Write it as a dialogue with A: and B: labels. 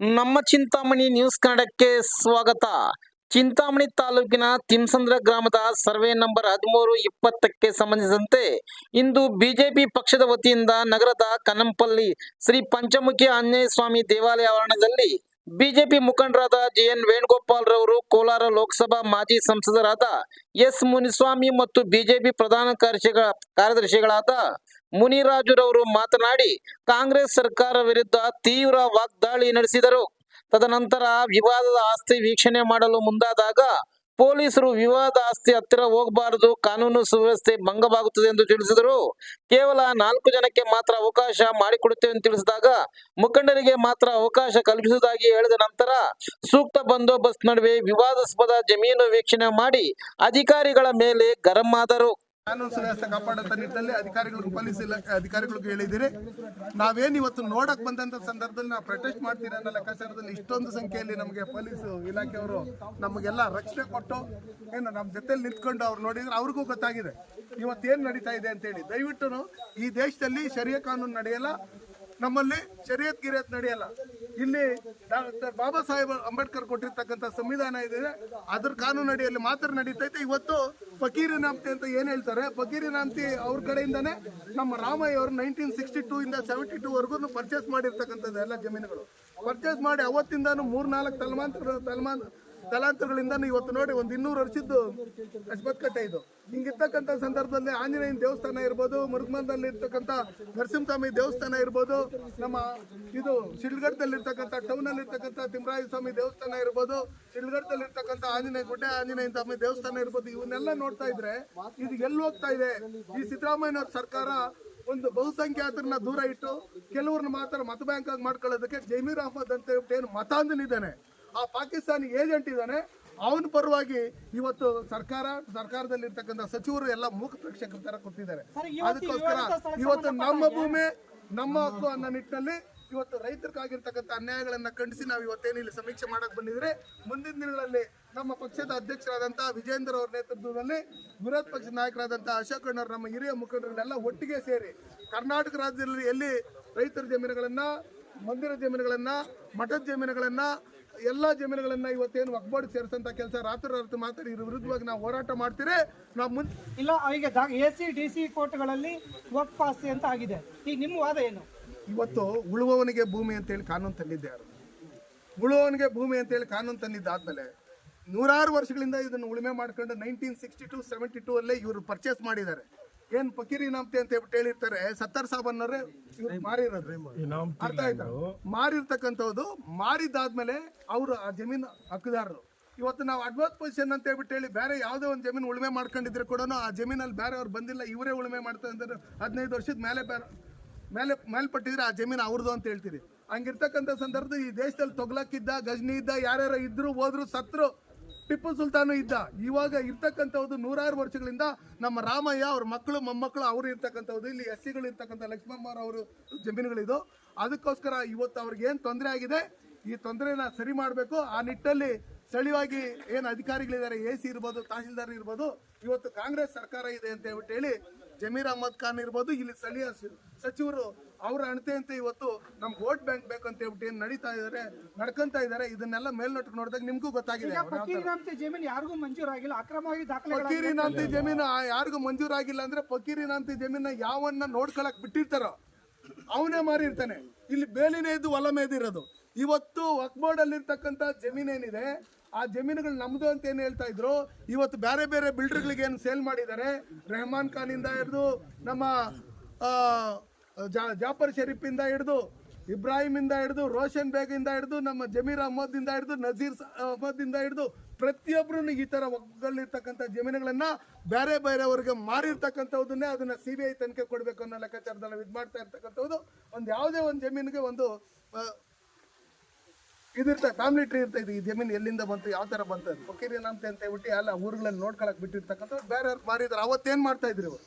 A: ನಮ್ಮ ಚಿಂತಾಮಣಿ ನ್ಯೂಸ್ ಕನ್ನಡಕ್ಕೆ ಸ್ವಾಗತ. ಚಿಂತಾಮಣಿ ತಾಲೂಕಿನ ತಿಮ್ಸಂದ್ರ ಗ್ರಾಮದ ಸರ್ವೆ ನಂಬರ್ ಹದಿಮೂರು ಇಪ್ಪತ್ತಕ್ಕೆ ಸಂಬಂಧಿಸಿದಂತೆ ಇಂದು ಬಿಜೆಪಿ ಪಕ್ಷದ ವತಿಯಿಂದ ನಗರದ ಕನಂಪಲ್ಲಿ ಶ್ರೀ ಪಂಚಮುಖಿ ಆಂಜನೇಯ ಸ್ವಾಮಿ ದೇವಾಲಯ ಆವರಣದಲ್ಲಿ ಬಿಜೆಪಿ ಮುಖಂಡರಾದ ಜಿ ಎನ್ ವೇಣುಗೋಪಾಲ್ ರವರು, ಕೋಲಾರ ಲೋಕಸಭಾ ಮಾಜಿ ಸಂಸದರಾದ ಎಸ್ ಮುನಿಸ್ವಾಮಿ ಮತ್ತು ಬಿಜೆಪಿ ಪ್ರಧಾನ ಕಾರ್ಯದರ್ಶಿಗಳ ಕಾರ್ಯದರ್ಶಿಗಳಾದ ಮುನಿರಾಜುರವರು ಮಾತನಾಡಿ, ಕಾಂಗ್ರೆಸ್ ಸರ್ಕಾರ ವಿರುದ್ಧ ತೀವ್ರ ವಾಗ್ದಾಳಿ ನಡೆಸಿದರು. ತದನಂತರ ವಿವಾದದ ಆಸ್ತಿ ವೀಕ್ಷಣೆ ಮಾಡಲು ಮುಂದಾದಾಗ ಪೊಲೀಸರು ವಿವಾದ ಆಸ್ತಿ ಹತ್ತಿರ ಹೋಗಬಾರದು, ಕಾನೂನು ಸುವ್ಯವಸ್ಥೆ ಭಂಗವಾಗುತ್ತದೆ ಎಂದು ತಿಳಿಸಿದರು. ಕೇವಲ ನಾಲ್ಕು ಜನಕ್ಕೆ ಮಾತ್ರ ಅವಕಾಶ ಮಾಡಿಕೊಡುತ್ತೇವೆ ಎಂದು ತಿಳಿಸಿದಾಗ ಮುಖಂಡರಿಗೆ ಮಾತ್ರ ಅವಕಾಶ ಕಲ್ಪಿಸುವುದಾಗಿ ಹೇಳಿದ ನಂತರ ಸೂಕ್ತ ಬಂದೋಬಸ್ತ್ ನಡುವೆ ವಿವಾದಾಸ್ಪದ ಜಮೀನು ವೀಕ್ಷಣೆ ಮಾಡಿ ಅಧಿಕಾರಿಗಳ ಮೇಲೆ ಗರಂ ಆದರು.
B: ಕಾನೂನು ಸುವ್ಯವಸ್ಥೆ ಕಾಪಾಡಂತ ನಿಟ್ಟಿನಲ್ಲಿ ಅಧಿಕಾರಿಗಳು ಪೊಲೀಸ್ ಇಲಾಖೆ ಅಧಿಕಾರಿಗಳಿಗೆ ಹೇಳಿದ್ದೀರಿ ನಾವೇನು ಇವತ್ತು ನೋಡಕ್ ಬಂದಂತ ಸಂದರ್ಭದಲ್ಲಿ ನಾವು ಪ್ರೊಟೆಸ್ಟ್ ಮಾಡ್ತೀರಿ ಅನ್ನೋ ಲೆಕ್ಕಾಚಾರದಲ್ಲಿ ಇಷ್ಟೊಂದು ಸಂಖ್ಯೆಯಲ್ಲಿ ನಮಗೆ ಪೊಲೀಸ್ ಇಲಾಖೆಯವರು ನಮಗೆಲ್ಲ ರಕ್ಷಣೆ ಕೊಟ್ಟು, ಏನು ನಮ್ಮ ಜೊತೆಲಿ ನಿಂತ್ಕೊಂಡು ಅವ್ರು ನೋಡಿದ್ರೆ ಅವ್ರಿಗೂ ಗೊತ್ತಾಗಿದೆ. ಇವತ್ತೇನು ನಡೀತಾ ಇದೆ ಅಂತೇಳಿ. ದಯವಿಟ್ಟು ಈ ದೇಶದಲ್ಲಿ ಶರಿಯ ಕಾನೂನು ನಡೆಯಲ್ಲ, ನಮ್ಮಲ್ಲಿ ಶರಿಯತ್ ಗಿರಿಯತ್ ನಡೆಯಲ್ಲ. ಇಲ್ಲಿ ಡಾಕ್ಟರ್ ಬಾಬಾ ಸಾಹೇಬ್ ಅಂಬೇಡ್ಕರ್ ಕೊಟ್ಟಿರ್ತಕ್ಕಂಥ ಸಂವಿಧಾನ ಇದೆ. ಅದ್ರ ಕಾನೂನು ಅಡಿಯಲ್ಲಿ ಮಾತ್ರ ನಡೀತೈತೆ. ಇವತ್ತು ಫಕೀರನಾಮ್ತಿ ಅಂತ ಏನ್ ಹೇಳ್ತಾರೆ? ಫಕೀರನಾಮ್ತಿ ಅವ್ರ ಕಡೆಯಿಂದಾನೆ ನಮ್ಮ ರಾಮಯ್ಯ ಅವರು ನೈನ್ಟೀನ್ ಸಿಕ್ಸ್ಟಿ ಟೂ ಇಂದ ಸೆವೆಂಟಿ ಟೂ ವರ್ಗು ಪರ್ಚೇಸ್ ಮಾಡಿರ್ತಕ್ಕಂಥದ್ದು ಎಲ್ಲ ಜಮೀನುಗಳು. ಪರ್ಚೇಸ್ ಮಾಡಿ ಅವತ್ತಿಂದಾನು ಮೂರ್ನಾಲ್ಕು ತಲೆಮಾಂತರ ತಲೆಮಾನ್ ತಲಾಂತರಗಳಿಂದ ಇವತ್ತು ನೋಡಿ ಒಂದು ಇನ್ನೂರು ವರ್ಷದ್ದು ಕಟ್ಟೆ ಇದು. ಹಿಂಗಿರ್ತಕ್ಕಂಥ ಸಂದರ್ಭದಲ್ಲಿ ಆಂಜನೇಯನ ದೇವಸ್ಥಾನ ಇರ್ಬೋದು ಮುರುಗಮಂದಲ್ಲಿ ಇರ್ತಕ್ಕಂಥ ನರಸಿಂಹಸ್ವಾಮಿ ದೇವಸ್ಥಾನ ಇರ್ಬೋದು, ನಮ್ಮ ಇದು ಶಿಡ್ಗಡ್ದಲ್ಲಿ ಇರ್ತಕ್ಕಂಥ ಟೌನ್ ಅಲ್ಲಿ ಇರ್ತಕ್ಕಂಥ ತಿಮ್ಮರಾಯ ಸ್ವಾಮಿ ದೇವಸ್ಥಾನ ಇರ್ಬೋದು ಶಿಡ್ಗಡ್ದಲ್ಲಿ ಇರ್ತಕ್ಕಂಥ ಆಂಜನೇಯ ಗುಡ್ಡೆ ಆಂಜನೇಯ ಸ್ವಾಮಿ ದೇವಸ್ಥಾನ ಇರ್ಬೋದು, ಇವನ್ನೆಲ್ಲ ನೋಡ್ತಾ ಇದ್ರೆ ಇದು ಎಲ್ಲಿ ಹೋಗ್ತಾ ಇದೆ? ಈ ಸಿದ್ದರಾಮಯ್ಯನವ್ರ ಸರ್ಕಾರ ಒಂದು ಬಹುಸಂಖ್ಯಾತರನ್ನ ದೂರ ಇಟ್ಟು ಕೆಲವ್ರನ್ನ ಮಾತ್ರ ಮತ ಬ್ಯಾಂಕ್ ಆಗಿ ಮಾಡ್ಕೊಳ್ಳೋದಕ್ಕೆ ಜಮೀರ್ ಅಹಮದ್ ಅಂತ ಹೇಳ್ಬಿಟ್ಟು ಏನು ಮತಾಂಧನಿದ್ದಾನೆ. ಆ ಪಾಕಿಸ್ತಾನಿ ಏಜೆಂಟ್ ಇದ್ದಾನೆ. ಅವನ ಪರವಾಗಿ ಇವತ್ತು ಸರ್ಕಾರ ಸರ್ಕಾರದಲ್ಲಿ ಇರ್ತಕ್ಕಂಥ ಸಚಿವರು ಎಲ್ಲ ಮೂಕ ಪ್ರೇಕ್ಷಕರ ತರ ಕೊಟ್ಟಿದ್ದಾರೆ ಅದಕ್ಕೋಸ್ಕರ ಇವತ್ತು ನಮ್ಮ ಭೂಮಿ ನಮ್ಮ ಹಕ್ಕು ಅನ್ನೋ ನಿಟ್ಟಿನಲ್ಲಿ ಇವತ್ತು ರೈತರಿಗಾಗಿರ್ತಕ್ಕಂಥ ಅನ್ಯಾಯಗಳನ್ನು ಖಂಡಿಸಿ ನಾವು ಇವತ್ತೇನು ಇಲ್ಲಿ ಸಮೀಕ್ಷೆ ಮಾಡಕ್ ಬಂದಿದ್ರೆ ಮುಂದಿನ ದಿನಗಳಲ್ಲಿ ನಮ್ಮ ಪಕ್ಷದ ಅಧ್ಯಕ್ಷರಾದಂಥ ವಿಜೇಂದ್ರ ಅವರ ನೇತೃತ್ವದಲ್ಲಿ ವಿರೋಧ ಪಕ್ಷದ ನಾಯಕರಾದಂಥ ಅಶೋಕ್ ಅಣ್ಣವ್ರು ನಮ್ಮ ಹಿರಿಯ ಮುಖಂಡರನ್ನೆಲ್ಲ ಒಟ್ಟಿಗೆ ಸೇರಿ ಕರ್ನಾಟಕ ರಾಜ್ಯದಲ್ಲಿ ಎಲ್ಲಿ ರೈತರ ಜಮೀನುಗಳನ್ನು ಮಂದಿರ ಜಮೀನುಗಳನ್ನು ಮಠದ ಜಮೀನುಗಳನ್ನ ಎಲ್ಲ ಜಮೀನುಗಳನ್ನ ಇವತ್ತೇನು ಒಗ್ಗೂಡಿ ಸೇರಿಸಂತ ಕೆಲಸ ರಾತ್ರಿ ರಾತ್ರಿ ಮಾತ್ರ ಇದ್ರ ವಿರುದ್ಧವಾಗಿ ನಾವು ಹೋರಾಟ ಮಾಡ್ತೀರಿ ನಾವು ಮುಂದೆ
C: ಇಲ್ಲ ಈಗ ಎ ಸಿ ಡಿ ಸಿ ಕೋರ್ಟ್ಗಳಲ್ಲಿ ವಕ್ಫ್ ಆಸ್ತಿ ಅಂತ ಆಗಿದೆ. ಈಗ ನಿಮ್ಮ ವಾದ ಏನು?
B: ಇವತ್ತು ಉಳುವವನಿಗೆ ಭೂಮಿ ಅಂತೇಳಿ ಕಾನೂನು ತಂದಿದ್ದೆ ಯಾರು? ಉಳುವವನಿಗೆ ಭೂಮಿ ಅಂತೇಳಿ ಕಾನೂನು ತಂದಿದ್ದಾದ್ಮೇಲೆ ನೂರಾರು ವರ್ಷಗಳಿಂದ ಇದನ್ನು ಉಳುಮೆ ಮಾಡ್ಕೊಂಡು nineteen sixty two seventy two ಅಲ್ಲೇ ಇವರು ಪರ್ಚೇಸ್ ಮಾಡಿದ್ದಾರೆ. ಏನ್ ಪಕೀರಿ ನಾಮ್ತಿ ಅಂತ ಹೇಳ್ಬಿಟ್ಟು ಹೇಳಿರ್ತಾರೆ ಸತ್ತಾರ್ ಸಾಬ್ ಅನ್ನೋರೆ ಇವ್ರು ಮಾರಿರೋದು. ಅರ್ಥ ಆಯ್ತಾ? ಮಾರಿರ್ತಕ್ಕಂಥವ್ದು ಮಾರಿದ್ದಾದ್ಮೇಲೆ ಅವರು ಆ ಜಮೀನು ಹಕ್ಕುದಾರರು ಇವತ್ತು ನಾವು ಅಡ್ವಾನ್ಸ್ ಪೊಸಿಷನ್ ಅಂತ ಹೇಳ್ಬಿಟ್ಟು ಹೇಳಿ ಬೇರೆ ಯಾವುದೇ ಒಂದು ಜಮೀನು ಉಳುಮೆ ಮಾಡ್ಕೊಂಡಿದ್ರೆ ಕೂಡ ಆ ಜಮೀನಲ್ಲಿ ಬೇರೆ ಅವ್ರು ಬಂದಿಲ್ಲ ಇವರೇ ಉಳುಮೆ ಮಾಡ್ತಾರೆ ಅಂದ್ರೆ ಹದಿನೈದು ವರ್ಷದ ಮೇಲೆ ಬೇರೆ ಮೇಲೆ ಮೇಲ್ಪಟ್ಟಿದ್ರೆ ಆ ಜಮೀನು ಅವ್ರದ್ದು ಅಂತ ಹೇಳ್ತೀರಿ. ಹಂಗಿರ್ತಕ್ಕಂಥ ಸಂದರ್ಭದಲ್ಲಿ ಈ ದೇಶದಲ್ಲಿ ತೊಗ್ಲಕ್ಕಿದ್ದ ಗಜನಿ ಇದ್ದ ಯಾರ್ಯಾರು ಇದ್ರು ಹೋದ್ರು ಸತ್ರು ಟಿಪ್ಪು ಸುಲ್ತಾನು ಇದ್ದ. ಇವಾಗ ಇರ್ತಕ್ಕಂಥದ್ದು ನೂರಾರು ವರ್ಷಗಳಿಂದ ನಮ್ಮ ರಾಮಯ್ಯ, ಅವ್ರ ಮಕ್ಕಳು, ಮೊಮ್ಮಕ್ಕಳು, ಅವರು ಇರ್ತಕ್ಕಂಥದ್ದು ಇಲ್ಲಿ ಎಸ್ ಸಿಗಳು ಇರ್ತಕ್ಕಂಥ ಲಕ್ಷ್ಮಮ್ಮ ಅವರು ಜಮೀನುಗಳಿದು. ಅದಕ್ಕೋಸ್ಕರ ಇವತ್ತು ಅವ್ರಿಗೆ ಏನು ತೊಂದರೆ ಆಗಿದೆ? ಈ ತೊಂದರೆನ ಸರಿ ಮಾಡಬೇಕು. ಆ ನಿಟ್ಟಲ್ಲಿ ಸ್ಥಳೀಯವಾಗಿ ಏನು ಅಧಿಕಾರಿಗಳಿದ್ದಾರೆ, ಎ ಸಿ ಇರ್ಬೋದು, ತಹಸೀಲ್ದಾರ್ ಇರ್ಬೋದು, ಇವತ್ತು ಕಾಂಗ್ರೆಸ್ ಸರ್ಕಾರ ಇದೆ ಅಂತ ಹೇಳ್ಬಿಟ್ಟು ಹೇಳಿ ಜಮೀರ್ ಅಹಮದ್ ಖಾನ್ ಇರ್ಬೋದು ಇಲ್ಲಿ ಸ್ಥಳೀಯ ಸಚಿವರು ಅವರ ಅಣತೆ ಅಂತ ಇವತ್ತು ನಮ್ಗೆ ವೋಟ್ ಬ್ಯಾಂಕ್ ಬೇಕು ಅಂತ ಹೇಳ್ಬಿಟ್ಟು ಏನು ನಡೀತಾ ಇದ್ದಾರೆ ನಡ್ಕೊಂತ ಇದ್ದಾರೆ ಇದನ್ನೆಲ್ಲ ಮೇಲ್ನೋಟಕ್ಕೆ ನೋಡಿದಾಗ ನಿಮ್ಗೂ ಗೊತ್ತಾಗಿದೆ
C: ಜಮೀನು ಯಾರಿಗೂ ಮಂಜೂರಾಗಿಲ್ಲ ಅಕ್ರಮವಾಗಿ
B: ಫಕೀರಿನಾಂತಿ ಜಮೀನು ಯಾರಿಗೂ ಮಂಜೂರಾಗಿಲ್ಲ ಅಂದ್ರೆ ಫಕೀರಿನಂತೆ ಜಮೀನ ಯಾವನ್ನ ನೋಡ್ಕೊಳಕ್ ಬಿಟ್ಟಿರ್ತಾರೋ? ಅವನೇ ಮಾರಿರ್ತಾನೆ. ಇಲ್ಲಿ ಬೇಲಿನೇ ಇದ್ದು ಹೊಲ ಮೇದಿರೋದು ಇವತ್ತು ವಕ್ಬೋರ್ಡ್ ಅಲ್ಲಿ ಇರ್ತಕ್ಕಂಥ ಜಮೀನೇನಿದೆ ಆ ಜಮೀನುಗಳು ನಮ್ದು ಅಂತ ಏನು ಹೇಳ್ತಾ ಇದ್ರು? ಇವತ್ತು ಬೇರೆ ಬೇರೆ ಬಿಲ್ಡರ್ಗಳಿಗೆ ಏನು ಸೇಲ್ ಮಾಡಿದ್ದಾರೆ? ರೆಹಮಾನ್ ಖಾನ್ ಇಂದ ಹಿಡಿದು ನಮ್ಮ ಜಾಫರ್ ಶರೀಫಿಂದ ಹಿಡಿದು ಇಬ್ರಾಹಿಂ ಇಂದ ಹಿಡಿದು, ರೋಷನ್ ಬೇಗ್ ಇಂದ ಹಿಡಿದು, ನಮ್ಮ ಜಮೀರ್ ಇಂದ ಹಿಡಿದು, ನಜೀರ್ ಸ- ಅಹಮದ್ ಇಂದ ಹಿಡಿದು ಪ್ರತಿಯೊಬ್ಬರು ಈ ತರ ಒಗ್ಗಲ್ಲಿರ್ತಕ್ಕಂಥ ಜಮೀನುಗಳನ್ನ ಬೇರೆ ಬೇರೆಯವರಿಗೆ ಮಾರಿರ್ತಕ್ಕಂಥದ್ದನ್ನೇ ಅದನ್ನ ಸಿ ಬಿ ಐ ತನಿಖೆ ಕೊಡಬೇಕು ಅನ್ನೋ ಲೆಕ್ಕಾಚಾರದಲ್ಲಿ ಇದು ಮಾಡ್ತಾ ಇರ್ತಕ್ಕಂಥದ್ದು ಒಂದು ಯಾವುದೇ ಒಂದು ಜಮೀನಿಗೆ ಒಂದು ಇದಿರ್ತ ಫ್ಯಾಮಿಲಿ ಟ್ರೀ ಇರ್ತೈತಿ ಈ ಜಮೀನು ಎಲ್ಲಿಂದ ಬಂತು, ಯಾವ ಥರ ಬಂತು ಫಕೀರಿ ಅಂತ ಹೇಳ್ಬಿಟ್ಟು ಎಲ್ಲ ಊರುಗಳಲ್ಲಿ ನೋಡ್ಕೊಳಕ್ ಬಿಟ್ಟಿರ್ತಕ್ಕಂಥ ಬೇರೆ ಮಾರಿದ್ರು. ಅವತ್ತೇನ್ ಮಾಡ್ತಾ ಇದ್ರು ಇವರು?